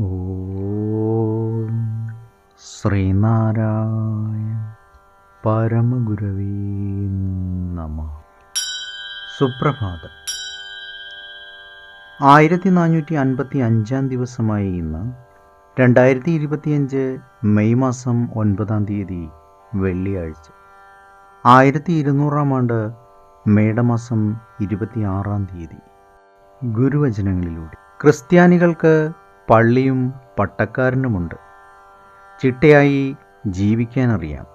ഓം ശ്രീനാരായണ പരമഗുരവേ നമ. സുപ്രഭാതം. ആയിരത്തി നാനൂറ്റി അൻപത്തി അഞ്ചാം ദിവസമായി ഇന്ന് രണ്ടായിരത്തി ഇരുപത്തിയഞ്ച് മെയ് മാസം ഒൻപതാം തീയതി വെള്ളിയാഴ്ച. ആയിരത്തി ഇരുന്നൂറാം ആണ്ട് മേടമാസം ഇരുപത്തിയാറാം തീയതി. ഗുരുവചനങ്ങളിലൂടെ. ക്രിസ്ത്യാനികൾക്ക് പള്ളിയും പട്ടക്കാരനുമുണ്ട്. ചിട്ടയായി ജീവിക്കാനറിയാം.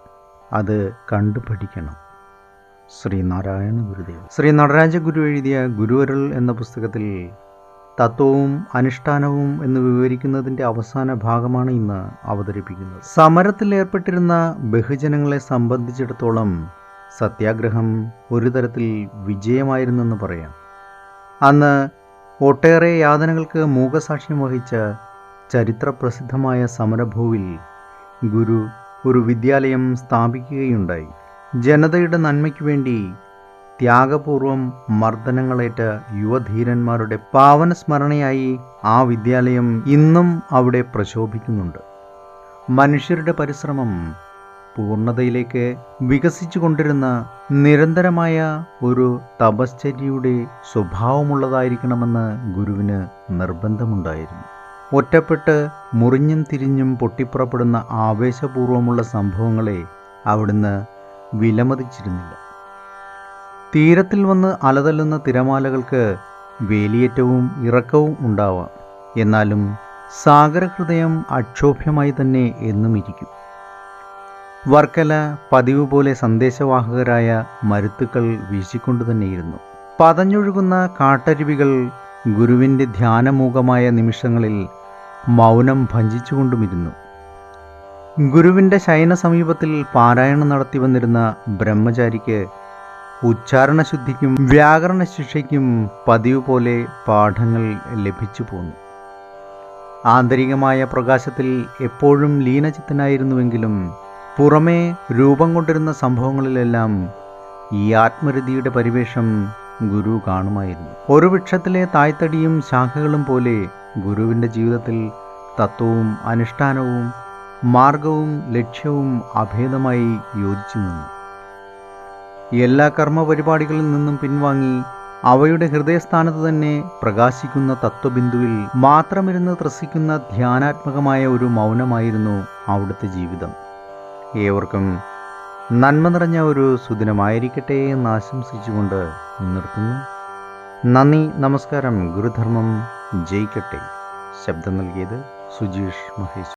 അത് കണ്ടു കണ്ടുപഠിക്കണം. ശ്രീനാരായണ ഗുരുദേവ് ശ്രീ നടരാജ ഗുരു എഴുതിയ ഗുരുവരൽ എന്ന പുസ്തകത്തിൽ തത്വവും അനുഷ്ഠാനവും എന്ന് വിവരിക്കുന്നതിന്റെ അവസാന ഭാഗമാണ് ഇന്ന് അവതരിപ്പിക്കുന്നത്. സമരത്തിൽ ഏർപ്പെട്ടിരുന്ന ബഹുജനങ്ങളെ സംബന്ധിച്ചിടത്തോളം സത്യാഗ്രഹം ഒരു തരത്തിൽ വിജയമായിരുന്നെന്ന് പറയാം. അന്ന് ഒട്ടേറെ യാതനകൾക്ക് മൂകസാക്ഷ്യം വഹിച്ച ചരിത്രപ്രസിദ്ധമായ സമരഭൂവിൽ ഗുരു ഒരു വിദ്യാലയം സ്ഥാപിക്കുകയുണ്ടായി. ജനതയുടെ നന്മയ്ക്ക് വേണ്ടി ത്യാഗപൂർവം മർദ്ദനങ്ങളേറ്റ യുവധീരന്മാരുടെ പാവന സ്മരണയായി ആ വിദ്യാലയം ഇന്നും അവിടെ പ്രശോഭിക്കുന്നുണ്ട്. മനുഷ്യരുടെ പരിശ്രമം പൂർണതയിലേക്ക് വികസിച്ചു കൊണ്ടിരുന്ന നിരന്തരമായ ഒരു തപശ്ചര്യയുടെ സ്വഭാവമുള്ളതായിരിക്കണമെന്ന് ഗുരുവിന് നിർബന്ധമുണ്ടായിരുന്നു. ഒറ്റപ്പെട്ട് മുറിഞ്ഞും തിരിഞ്ഞും പൊട്ടിപ്പുറപ്പെടുന്ന ആവേശപൂർവമുള്ള സംഭവങ്ങളെ അവിടുന്ന് വിലമതിച്ചിരുന്നില്ല. തീരത്തിൽ വന്ന് അലതല്ലുന്ന തിരമാലകൾക്ക് വേലിയേറ്റവും ഇറക്കവും ഉണ്ടാവാം. എന്നാലും സാഗരഹൃദയം അക്ഷോഭ്യമായി തന്നെ എന്നും ഇരിക്കും വർക്കല പതിവ് പോലെ സന്ദേശവാഹകരായ മരുത്തുക്കൾ വീശിക്കൊണ്ടു തന്നെയിരുന്നു. പതഞ്ഞൊഴുകുന്ന കാട്ടരുവികൾ ഗുരുവിന്റെ ധ്യാനമൂകമായ നിമിഷങ്ങളിൽ മൗനം ഭഞ്ചിച്ചുകൊണ്ടുമിരുന്നു ഗുരുവിന്റെ ശയന സമീപത്തിൽ പാരായണം നടത്തി വന്നിരുന്ന ബ്രഹ്മചാരിക്ക് ഉച്ചാരണശുദ്ധിക്കും വ്യാകരണ ശിക്ഷയ്ക്കും പതിവ് പോലെ പാഠങ്ങൾ ലഭിച്ചു പോന്നു. ആന്തരികമായ പ്രകാശത്തിൽ എപ്പോഴും ലീനചിത്തനായിരുന്നുവെങ്കിലും പുറമേ രൂപം കൊണ്ടിരുന്ന സംഭവങ്ങളിലെല്ലാം ഈ ആത്മരതിയുടെ പരിവേഷം ഗുരു കാണുമായിരുന്നു. ഒരു വൃക്ഷത്തിലെ തായ്തടിയും ശാഖകളും പോലെ ഗുരുവിന്റെ ജീവിതത്തിൽ തത്വവും അനുഷ്ഠാനവും മാർഗവും ലക്ഷ്യവും അഭേദമായി യോജിച്ചു നിന്നു. എല്ലാ കർമ്മപരിപാടികളിൽ നിന്നും പിൻവാങ്ങി അവയുടെ ഹൃദയസ്ഥാനത്ത് തന്നെ പ്രകാശിക്കുന്ന തത്വബിന്ദുവിൽ മാത്രമിരുന്ന് ത്രസിക്കുന്ന ധ്യാനാത്മകമായ ഒരു മൗനമായിരുന്നു അവിടുത്തെ ജീവിതം. ഏവർക്കും നന്മ നിറഞ്ഞ ഒരു സുദിനമായിരിക്കട്ടെ എന്ന് ആശംസിച്ചുകൊണ്ട് നിർത്തുന്നു. നന്ദി നമസ്കാരം ഗുരുധർമ്മം ജയിക്കട്ടെ. ശബ്ദം നൽകിയത് സുജീഷ് മഹേഷ്